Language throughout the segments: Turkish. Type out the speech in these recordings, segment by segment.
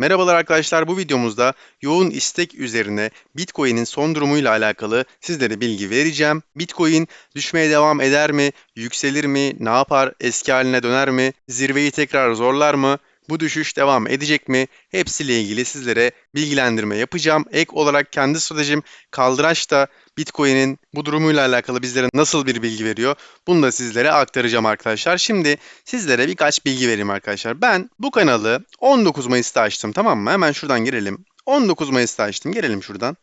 Merhabalar arkadaşlar bu videomuzda yoğun istek üzerine Bitcoin'in son durumuyla alakalı sizlere bilgi vereceğim. Bitcoin düşmeye devam eder mi? Yükselir mi? Ne yapar? Eski haline döner mi? Zirveyi tekrar zorlar mı? Bu düşüş devam edecek mi? Hepsiyle ilgili sizlere bilgilendirme yapacağım. Ek olarak kendi stratejim kaldıraçta Bitcoin'in bu durumuyla alakalı bizlere nasıl bir bilgi veriyor? Bunu da sizlere aktaracağım arkadaşlar. Şimdi sizlere birkaç bilgi vereyim arkadaşlar. Ben bu kanalı 19 Mayıs'ta açtım tamam mı? Hemen şuradan girelim. 19 Mayıs'ta açtım. Girelim şuradan.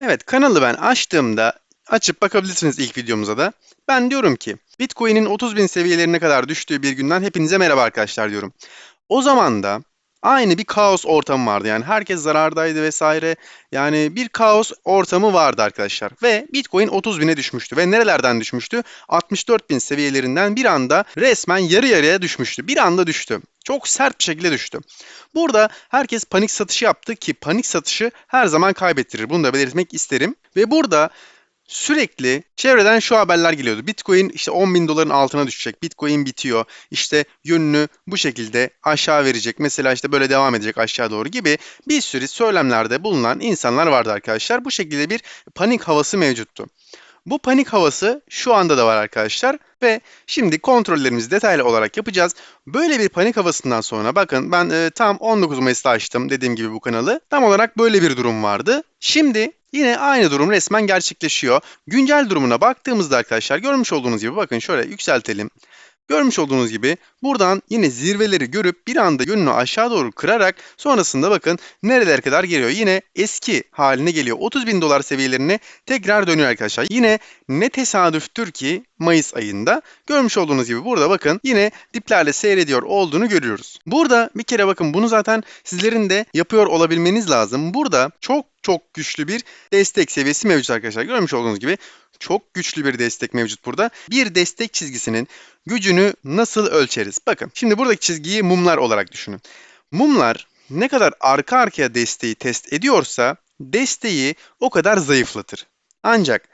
Evet kanalı ben açtığımda açıp bakabilirsiniz ilk videomuza da. Ben diyorum ki Bitcoin'in 30 bin seviyelerine kadar düştüğü bir günden hepinize merhaba arkadaşlar diyorum. O zaman da aynı bir kaos ortamı vardı. Yani herkes zarardaydı vesaire. Yani bir kaos ortamı vardı arkadaşlar. Ve Bitcoin 30 bine düşmüştü. Ve nerelerden düşmüştü? 64 bin seviyelerinden bir anda resmen yarı yarıya düşmüştü. Bir anda düştü. Çok sert bir şekilde düştü. Burada herkes panik satışı yaptı ki panik satışı her zaman kaybettirir. Bunu da belirtmek isterim. Ve burada sürekli çevreden şu haberler geliyordu. Bitcoin işte 10 bin doların altına düşecek. Bitcoin bitiyor. İşte yönünü bu şekilde aşağı verecek. Mesela işte böyle devam edecek aşağı doğru gibi bir sürü söylemlerde bulunan insanlar vardı arkadaşlar. Bu şekilde bir panik havası mevcuttu. Bu panik havası şu anda da var arkadaşlar ve şimdi kontrollerimizi detaylı olarak yapacağız. Böyle bir panik havasından sonra bakın ben e, tam 19 Mayıs'ta açtım dediğim gibi bu kanalı. Tam olarak böyle bir durum vardı. Şimdi yine aynı durum resmen gerçekleşiyor. Güncel durumuna baktığımızda arkadaşlar görmüş olduğunuz gibi bakın şöyle yükseltelim. Görmüş olduğunuz gibi buradan yine zirveleri görüp bir anda yönünü aşağı doğru kırarak sonrasında bakın nerelere kadar geliyor. Yine eski haline geliyor. 30 bin dolar seviyelerine tekrar dönüyor arkadaşlar. Yine ne tesadüftür ki Mayıs ayında görmüş olduğunuz gibi burada bakın yine diplerle seyrediyor olduğunu görüyoruz. Burada bir kere bakın bunu zaten sizlerin de yapıyor olabilmeniz lazım. Burada çok çok güçlü bir destek seviyesi mevcut arkadaşlar. Görmüş olduğunuz gibi çok güçlü bir destek mevcut burada. Bir destek çizgisinin gücünü nasıl ölçeriz? Bakın şimdi buradaki çizgiyi mumlar olarak düşünün. Mumlar ne kadar arka arkaya desteği test ediyorsa desteği o kadar zayıflatır. Ancak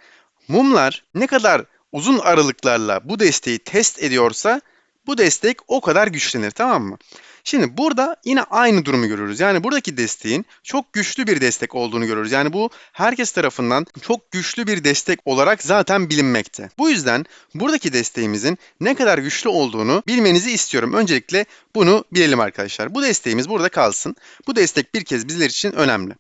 mumlar ne kadar uzun aralıklarla bu desteği test ediyorsa bu destek o kadar güçlenir tamam mı? Şimdi burada yine aynı durumu görüyoruz. Yani buradaki desteğin çok güçlü bir destek olduğunu görüyoruz. Yani bu herkes tarafından çok güçlü bir destek olarak zaten bilinmekte. Bu yüzden buradaki desteğimizin ne kadar güçlü olduğunu bilmenizi istiyorum. Öncelikle bunu bilelim arkadaşlar. Bu desteğimiz burada kalsın. Bu destek bir kez bizler için önemli.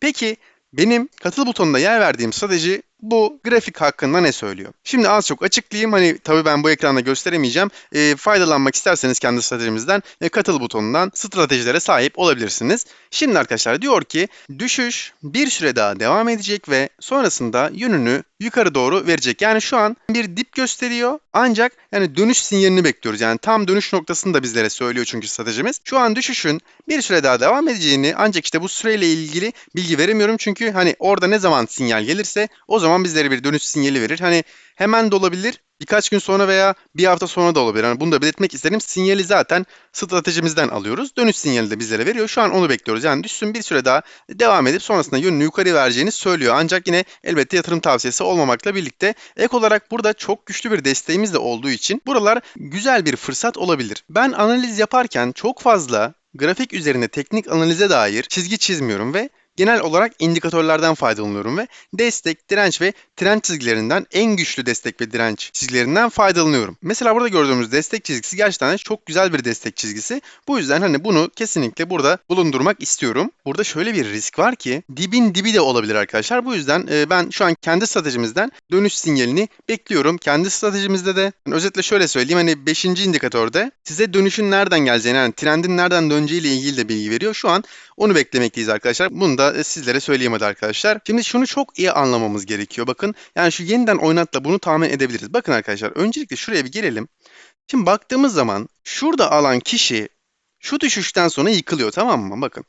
Peki benim katıl butonunda yer verdiğim strateji bu grafik hakkında ne söylüyor? Şimdi az çok açıklayayım. Hani tabii ben bu ekranda gösteremeyeceğim. E, faydalanmak isterseniz kendi stratejimizden e, katıl butonundan stratejilere sahip olabilirsiniz. Şimdi arkadaşlar diyor ki düşüş bir süre daha devam edecek ve sonrasında yönünü yukarı doğru verecek. Yani şu an bir dip gösteriyor ancak yani dönüş sinyalini bekliyoruz. Yani tam dönüş noktasını da bizlere söylüyor çünkü stratejimiz. Şu an düşüşün bir süre daha devam edeceğini ancak işte bu süreyle ilgili bilgi veremiyorum. Çünkü hani orada ne zaman sinyal gelirse o zaman bizlere bir dönüş sinyali verir. Hani hemen de olabilir, birkaç gün sonra veya bir hafta sonra da olabilir. Yani bunu da belirtmek isterim. Sinyali zaten stratejimizden alıyoruz. Dönüş sinyali de bizlere veriyor. Şu an onu bekliyoruz. Yani düşsün bir süre daha devam edip sonrasında yönünü yukarı vereceğini söylüyor. Ancak yine elbette yatırım tavsiyesi olmamakla birlikte ek olarak burada çok güçlü bir desteğimiz de olduğu için buralar güzel bir fırsat olabilir. Ben analiz yaparken çok fazla grafik üzerine teknik analize dair çizgi çizmiyorum ve genel olarak indikatörlerden faydalanıyorum ve destek, direnç ve trend çizgilerinden en güçlü destek ve direnç çizgilerinden faydalanıyorum. Mesela burada gördüğümüz destek çizgisi gerçekten çok güzel bir destek çizgisi. Bu yüzden hani bunu kesinlikle burada bulundurmak istiyorum. Burada şöyle bir risk var ki dibin dibi de olabilir arkadaşlar. Bu yüzden e, ben şu an kendi stratejimizden dönüş sinyalini bekliyorum. Kendi stratejimizde de yani özetle şöyle söyleyeyim hani 5. indikatörde size dönüşün nereden geleceğini yani trendin nereden döneceği ilgili de bilgi veriyor. Şu an onu beklemekteyiz arkadaşlar. Bunu da e, sizlere söyleyeyim hadi arkadaşlar. Şimdi şunu çok iyi anlamamız gerekiyor. Bakın yani şu yeniden oynatla bunu tahmin edebiliriz. Bakın arkadaşlar öncelikle şuraya bir gelelim. Şimdi baktığımız zaman şurada alan kişi şu düşüşten sonra yıkılıyor tamam mı? Bakın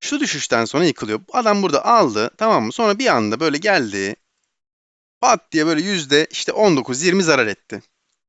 şu düşüşten sonra yıkılıyor. Adam burada aldı tamam mı? Sonra bir anda böyle geldi. Pat diye böyle yüzde işte 19-20 zarar etti.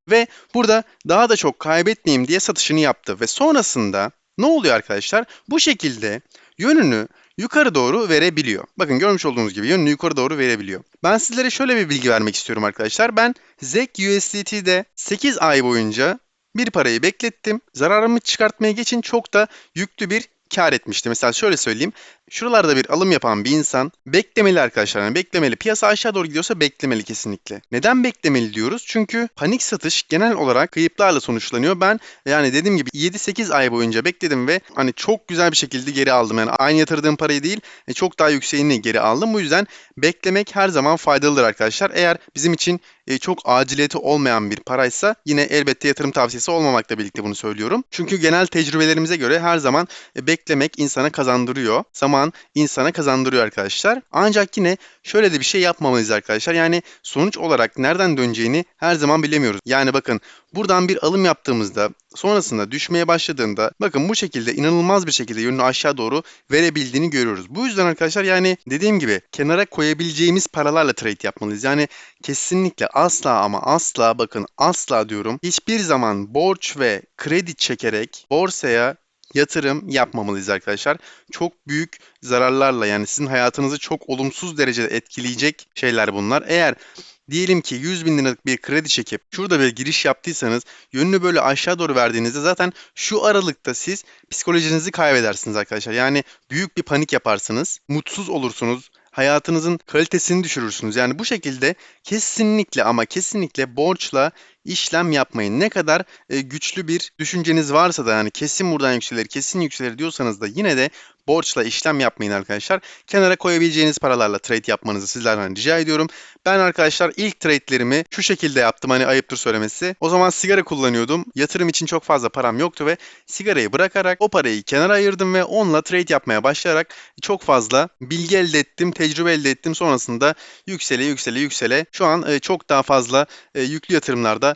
Ve burada daha da çok kaybetmeyeyim diye satışını yaptı. Ve sonrasında ne oluyor arkadaşlar? Bu şekilde yönünü yukarı doğru verebiliyor. Bakın görmüş olduğunuz gibi yönünü yukarı doğru verebiliyor. Ben sizlere şöyle bir bilgi vermek istiyorum arkadaşlar. Ben ZEC USDT'de 8 ay boyunca bir parayı beklettim. Zararımı çıkartmaya geçin çok da yüklü bir kar etmişti. Mesela şöyle söyleyeyim. Şuralarda bir alım yapan bir insan beklemeli arkadaşlar. Yani beklemeli. Piyasa aşağı doğru gidiyorsa beklemeli kesinlikle. Neden beklemeli diyoruz? Çünkü panik satış genel olarak kayıplarla sonuçlanıyor. Ben yani dediğim gibi 7-8 ay boyunca bekledim ve hani çok güzel bir şekilde geri aldım. Yani aynı yatırdığım parayı değil e, çok daha yükseğini geri aldım. Bu yüzden beklemek her zaman faydalıdır arkadaşlar. Eğer bizim için e, çok aciliyeti olmayan bir paraysa yine elbette yatırım tavsiyesi olmamakla birlikte bunu söylüyorum. Çünkü genel tecrübelerimize göre her zaman e, beklemek insana kazandırıyor. Zaman insana kazandırıyor arkadaşlar. Ancak yine şöyle de bir şey yapmamalıyız arkadaşlar. Yani sonuç olarak nereden döneceğini her zaman bilemiyoruz. Yani bakın buradan bir alım yaptığımızda sonrasında düşmeye başladığında bakın bu şekilde inanılmaz bir şekilde yönünü aşağı doğru verebildiğini görüyoruz. Bu yüzden arkadaşlar yani dediğim gibi kenara koyabileceğimiz paralarla trade yapmalıyız. Yani kesinlikle asla ama asla bakın asla diyorum hiçbir zaman borç ve kredi çekerek borsaya yatırım yapmamalıyız arkadaşlar. Çok büyük zararlarla yani sizin hayatınızı çok olumsuz derecede etkileyecek şeyler bunlar. Eğer diyelim ki 100 bin liralık bir kredi çekip şurada bir giriş yaptıysanız yönünü böyle aşağı doğru verdiğinizde zaten şu aralıkta siz psikolojinizi kaybedersiniz arkadaşlar. Yani büyük bir panik yaparsınız, mutsuz olursunuz, hayatınızın kalitesini düşürürsünüz. Yani bu şekilde kesinlikle ama kesinlikle borçla işlem yapmayın. Ne kadar e, güçlü bir düşünceniz varsa da yani kesin buradan yükselir, kesin yükselir diyorsanız da yine de borçla işlem yapmayın arkadaşlar. Kenara koyabileceğiniz paralarla trade yapmanızı sizlerden rica ediyorum. Ben arkadaşlar ilk trade'lerimi şu şekilde yaptım hani ayıptır söylemesi. O zaman sigara kullanıyordum. Yatırım için çok fazla param yoktu ve sigarayı bırakarak o parayı kenara ayırdım ve onunla trade yapmaya başlayarak çok fazla bilgi elde ettim, tecrübe elde ettim. Sonrasında yüksele yüksele yüksele şu an e, çok daha fazla e, yüklü yatırımlarda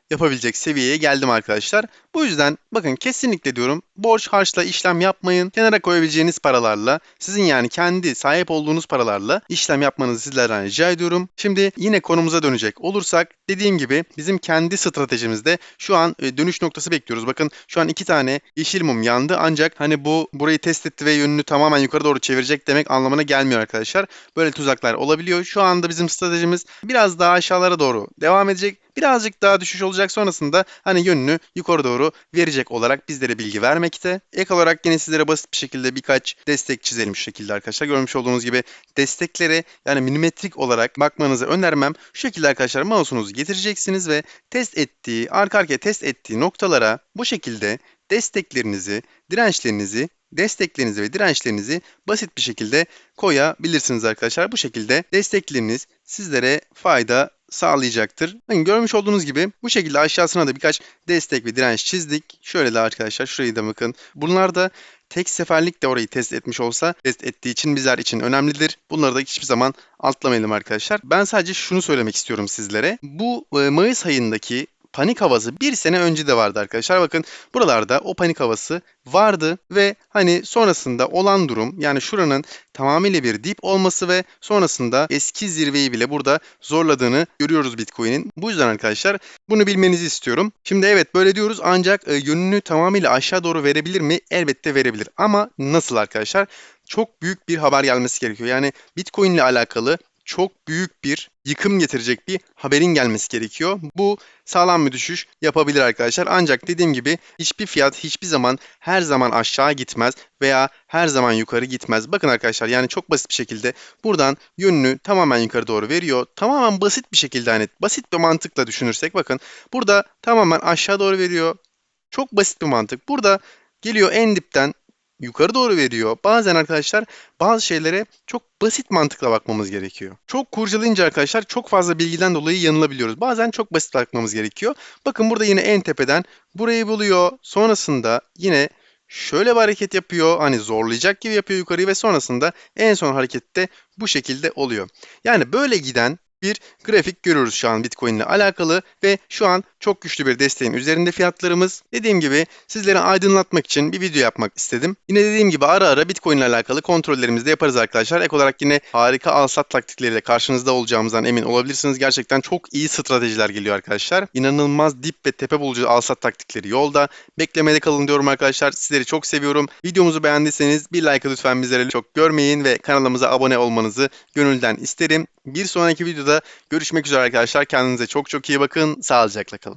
yapabilecek seviyeye geldim arkadaşlar. Bu yüzden bakın kesinlikle diyorum borç harçla işlem yapmayın. Kenara koyabileceğiniz paralarla sizin yani kendi sahip olduğunuz paralarla işlem yapmanızı sizlerden rica ediyorum. Şimdi yine konumuza dönecek olursak dediğim gibi bizim kendi stratejimizde şu an e, dönüş noktası bekliyoruz. Bakın şu an iki tane yeşil mum yandı ancak hani bu burayı test etti ve yönünü tamamen yukarı doğru çevirecek demek anlamına gelmiyor arkadaşlar. Böyle tuzaklar olabiliyor. Şu anda bizim stratejimiz biraz daha aşağılara doğru devam edecek. Birazcık daha düşüş olacak sonrasında hani yönünü yukarı doğru verecek olarak bizlere bilgi vermekte. Ek olarak yine sizlere basit bir şekilde birkaç destek çizelim şu şekilde arkadaşlar. Görmüş olduğunuz gibi desteklere yani milimetrik olarak bakmanızı önermem. Şu şekilde arkadaşlar mouse'unuzu getireceksiniz ve test ettiği, arka arkaya test ettiği noktalara bu şekilde desteklerinizi, dirençlerinizi desteklerinizi ve dirençlerinizi basit bir şekilde koyabilirsiniz arkadaşlar. Bu şekilde destekleriniz sizlere fayda sağlayacaktır. Yani görmüş olduğunuz gibi bu şekilde aşağısına da birkaç destek ve direnç çizdik. Şöyle de arkadaşlar şurayı da bakın. Bunlar da tek seferlik de orayı test etmiş olsa test ettiği için bizler için önemlidir. Bunları da hiçbir zaman atlamayalım arkadaşlar. Ben sadece şunu söylemek istiyorum sizlere. Bu e, Mayıs ayındaki panik havası bir sene önce de vardı arkadaşlar. Bakın buralarda o panik havası vardı ve hani sonrasında olan durum yani şuranın tamamıyla bir dip olması ve sonrasında eski zirveyi bile burada zorladığını görüyoruz Bitcoin'in. Bu yüzden arkadaşlar bunu bilmenizi istiyorum. Şimdi evet böyle diyoruz ancak e, yönünü tamamıyla aşağı doğru verebilir mi? Elbette verebilir. Ama nasıl arkadaşlar? Çok büyük bir haber gelmesi gerekiyor. Yani Bitcoin ile alakalı çok büyük bir yıkım getirecek bir haberin gelmesi gerekiyor. Bu sağlam bir düşüş yapabilir arkadaşlar. Ancak dediğim gibi hiçbir fiyat hiçbir zaman her zaman aşağı gitmez veya her zaman yukarı gitmez. Bakın arkadaşlar yani çok basit bir şekilde buradan yönünü tamamen yukarı doğru veriyor. Tamamen basit bir şekilde hani basit bir mantıkla düşünürsek bakın burada tamamen aşağı doğru veriyor. Çok basit bir mantık. Burada geliyor en dipten yukarı doğru veriyor. Bazen arkadaşlar bazı şeylere çok basit mantıkla bakmamız gerekiyor. Çok kurcalayınca arkadaşlar çok fazla bilgiden dolayı yanılabiliyoruz. Bazen çok basit bakmamız gerekiyor. Bakın burada yine en tepeden burayı buluyor. Sonrasında yine şöyle bir hareket yapıyor. Hani zorlayacak gibi yapıyor yukarıyı ve sonrasında en son harekette bu şekilde oluyor. Yani böyle giden bir grafik görüyoruz şu an Bitcoin ile alakalı ve şu an çok güçlü bir desteğin üzerinde fiyatlarımız. Dediğim gibi sizlere aydınlatmak için bir video yapmak istedim. Yine dediğim gibi ara ara Bitcoin ile alakalı kontrollerimizi de yaparız arkadaşlar. Ek olarak yine harika al-sat taktikleriyle karşınızda olacağımızdan emin olabilirsiniz. Gerçekten çok iyi stratejiler geliyor arkadaşlar. İnanılmaz dip ve tepe bulucu al-sat taktikleri yolda. Beklemede kalın diyorum arkadaşlar. Sizleri çok seviyorum. Videomuzu beğendiyseniz bir like lütfen bizlere çok görmeyin ve kanalımıza abone olmanızı gönülden isterim. Bir sonraki videoda görüşmek üzere arkadaşlar. Kendinize çok çok iyi bakın. Sağlıcakla kalın.